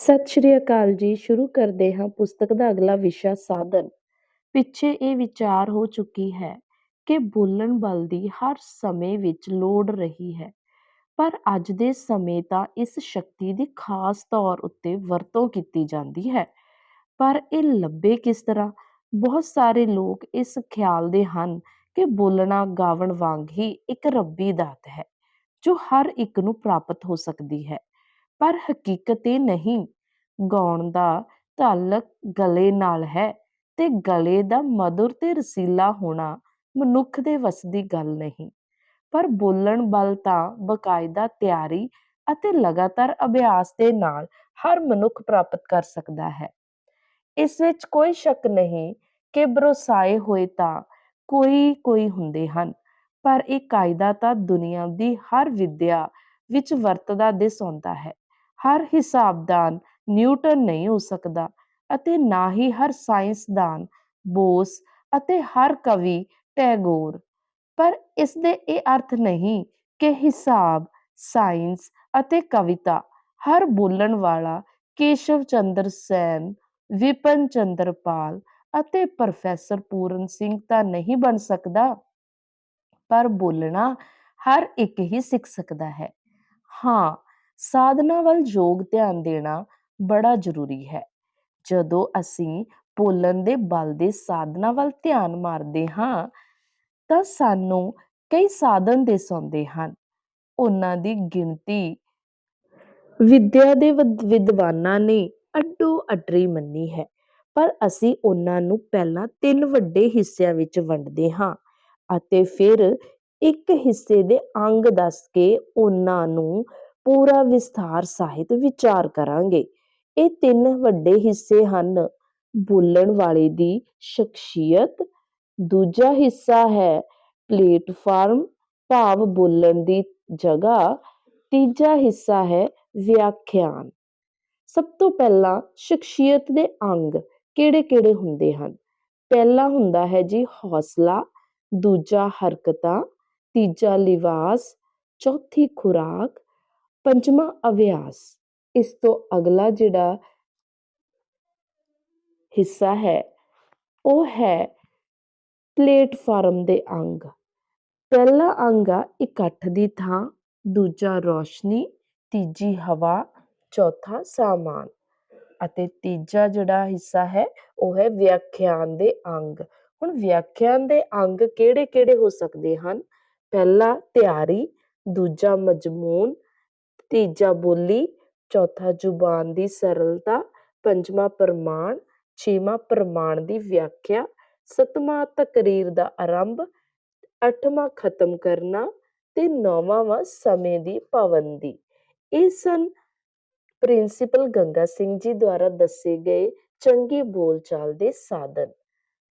ਸਤਿ ਸ਼੍ਰੀ ਅਕਾਲ ਜੀ, ਸ਼ੁਰੂ ਕਰਦੇ ਹਾਂ ਪੁਸਤਕ ਦਾ ਅਗਲਾ ਵਿਸ਼ਾ, ਸਾਧਨ। ਪਿੱਛੇ ਇਹ ਵਿਚਾਰ ਹੋ ਚੁੱਕੀ ਹੈ ਕਿ ਬੋਲਣ ਬਲ ਦੀ ਹਰ ਸਮੇਂ ਵਿੱਚ ਲੋੜ ਰਹੀ ਹੈ, ਪਰ ਅੱਜ ਦੇ ਸਮੇਂ ਤਾਂ ਇਸ ਸ਼ਕਤੀ ਦੀ ਖਾਸ ਤੌਰ ਉੱਤੇ ਵਰਤੋਂ ਕੀਤੀ ਜਾਂਦੀ ਹੈ। ਪਰ ਇਹ ਲੱਭੇ ਕਿਸ ਤਰ੍ਹਾਂ? ਬਹੁਤ ਸਾਰੇ ਲੋਕ ਇਸ ਖਿਆਲ ਦੇ ਹਨ ਕਿ ਬੋਲਣਾ ਗਾਵਣ ਵਾਂਗ ਹੀ ਇੱਕ ਰੱਬੀ ਦਾਤ ਹੈ, ਜੋ ਹਰ ਇੱਕ ਨੂੰ ਪ੍ਰਾਪਤ ਹੋ ਸਕਦੀ ਹੈ। ਪਰ ਹਕੀਕਤ ਇਹ ਨਹੀਂ, ਗਾਉਣ ਦਾ ਤਾਲੁਕ ਗਲੇ ਨਾਲ ਹੈ ਤੇ ਗਲੇ ਦਾ ਮਧੁਰ ਤੇ ਰਸੀਲਾ ਹੋਣਾ ਮਨੁੱਖ ਦੇ ਵੱਸ ਦੀ ਗੱਲ ਨਹੀਂ। ਪਰ ਬੋਲਣ ਵੱਲ ਤਾਂ ਬਾਕਾਇਦਾ ਤਿਆਰੀ ਅਤੇ ਲਗਾਤਾਰ ਅਭਿਆਸ ਦੇ ਨਾਲ ਹਰ ਮਨੁੱਖ ਪ੍ਰਾਪਤ ਕਰ ਸਕਦਾ ਹੈ। ਇਸ ਵਿੱਚ ਕੋਈ ਸ਼ੱਕ ਨਹੀਂ ਕਿ ਬਰੋਸਾਏ ਹੋਏ ਤਾਂ ਕੋਈ ਕੋਈ ਹੁੰਦੇ ਹਨ, ਪਰ ਇਹ ਕਾਇਦਾ ਤਾਂ ਦੁਨੀਆ ਦੀ ਹਰ ਵਿੱਦਿਆ ਵਿੱਚ ਵਰਤਦਾ ਦਿਸ ਆਉਂਦਾ ਹੈ। ਹਰ ਹਿਸਾਬਦਾਨ ਨਿਊਟਨ ਨਹੀਂ ਹੋ ਸਕਦਾ ਅਤੇ ਨਾ ਹੀ ਹਰ ਸਾਇੰਸਦਾਨ ਬੋਸ ਅਤੇ ਹਰ ਕਵੀ ਟੈਗੋਰ। ਪਰ ਇਸ ਦੇ ਇਹ ਅਰਥ ਨਹੀਂ ਕਿ ਹਿਸਾਬ ਸਾਇੰਸ ਅਤੇ ਕਵਿਤਾ ਹਰ ਬੋਲਣ ਵਾਲਾ ਕੇਸ਼ਵ ਚੰਦਰ ਸੈਨ, ਵਿਪਨ ਚੰਦਰ ਪਾਲ ਅਤੇ ਪ੍ਰੋਫੈਸਰ ਪੂਰਨ ਸਿੰਘ ਤਾਂ ਨਹੀਂ ਬਣ ਸਕਦਾ। ਪਰ ਬੋਲਣਾ ਹਰ ਇੱਕ ਹੀ ਸਿੱਖ ਸਕਦਾ ਹੈ। ਹਾਂ ਸਾਧਨਾ ਵੱਲ ਯੋਗ ਧਿਆਨ ਦੇਣਾ ਬੜਾ ਜ਼ਰੂਰੀ ਹੈ। ਜਦੋਂ ਅਸੀਂ ਬੋਲਣ ਦੇ ਬਲ ਦੇ ਸਾਧਨਾ ਵੱਲ ਧਿਆਨ ਮਾਰਦੇ ਹਾਂ, ਤਾਂ ਸਾਨੂੰ ਕਈ ਸਾਧਨ ਦਿਸ ਹਨ। ਉਹਨਾਂ ਦੀ ਗਿਣਤੀ ਵਿਦਿਆ ਦੇ ਵਿਦ- ਵਿਦਵਾਨਾਂ ਨੇ ਅੱਡੋ ਅੱਡਰੀ ਮੰਨੀ ਹੈ, ਪਰ ਅਸੀਂ ਉਹਨਾਂ ਨੂੰ ਪਹਿਲਾਂ ਤਿੰਨ ਵੱਡੇ ਹਿੱਸਿਆਂ ਵਿੱਚ ਵੰਡਦੇ ਹਾਂ ਅਤੇ ਫਿਰ ਇੱਕ ਹਿੱਸੇ ਦੇ ਅੰਗ ਦੱਸ ਕੇ ਉਹਨਾਂ ਨੂੰ ਪੂਰਾ ਵਿਸਥਾਰ ਸਾਹਿਤ ਵਿਚਾਰ ਕਰਾਂਗੇ। ਇਹ ਤਿੰਨ ਵੱਡੇ ਹਿੱਸੇ ਹਨ। ਬੋਲਣ ਵਾਲੇ ਦੀ ਸ਼ਖਸੀਅਤ। ਦੂਜਾ ਹਿੱਸਾ ਹੈ ਪਲੇਟਫਾਰਮ, ਭਾਵ ਬੋਲਣ ਦੀ ਜਗ੍ਹਾ। ਤੀਜਾ ਹਿੱਸਾ ਹੈ ਵਿਆਖਿਆਨ। ਸਭ ਤੋਂ ਪਹਿਲਾਂ ਸ਼ਖਸੀਅਤ ਦੇ ਅੰਗ ਕਿਹੜੇ-ਕਿਹੜੇ ਹੁੰਦੇ ਹਨ? ਪਹਿਲਾ ਹੁੰਦਾ ਹੈ ਜੀ ਹੌਸਲਾ, ਦੂਜਾ ਹਰਕਤਾਂ, ਤੀਜਾ ਲਿਵਾਸ ਚੌਥੀ ਖੁਰਾਕ ਪੰਜਵਾਂ ਅਭਿਆਸ। ਇਸ ਤੋਂ ਅਗਲਾ ਜਿਹੜਾ ਹਿੱਸਾ ਹੈ, ਉਹ ਹੈ ਪਲੇਟਫਾਰਮ ਦੇ ਅੰਗ। ਪਹਿਲਾ ਅੰਗ ਆ ਇਕੱਠ ਦੀ ਥਾਂ, ਦੂਜਾ ਰੋਸ਼ਨੀ, ਤੀਜੀ ਹਵਾ, ਚੌਥਾ ਸਾਮਾਨ। ਅਤੇ ਤੀਜਾ ਜਿਹੜਾ ਹਿੱਸਾ ਹੈ, ਉਹ ਹੈ ਵਿਆਖਿਆਨ ਦੇ ਅੰਗ। ਹੁਣ ਵਿਆਖਿਆਨ ਦੇ ਅੰਗ ਕਿਹੜੇ-ਕਿਹੜੇ ਹੋ ਸਕਦੇ ਹਨ? ਪਹਿਲਾ ਤਿਆਰੀ, ਦੂਜਾ ਮਜ਼ਮੂਨ ਤੀਜਾ ਬੋਲੀ, ਚੌਥਾ ਜ਼ੁਬਾਨ ਦੀ ਸਰਲਤਾ, ਪੰਜਵਾਂ ਪ੍ਰਮਾਣ, ਛੇਵਾਂ ਪ੍ਰਮਾਣ ਦੀ ਵਿਆਖਿਆ, ਸੱਤਵਾਂ ਤਕਰੀਰ ਦਾ ਆਰੰਭ, ਅੱਠਵਾਂ ਖਤਮ ਕਰਨਾ ਤੇ ਨੌਵਾਂ ਵਾ ਸਮੇਂ ਦੀ ਪਾਬੰਦੀ। ਇਹ ਸਨ ਪ੍ਰਿੰਸੀਪਲ ਗੰਗਾ ਸਿੰਘ ਜੀ ਦੁਆਰਾ ਦੱਸੇ ਗਏ ਚੰਗੀ ਬੋਲਚਾਲ ਦੇ ਸਾਧਨ।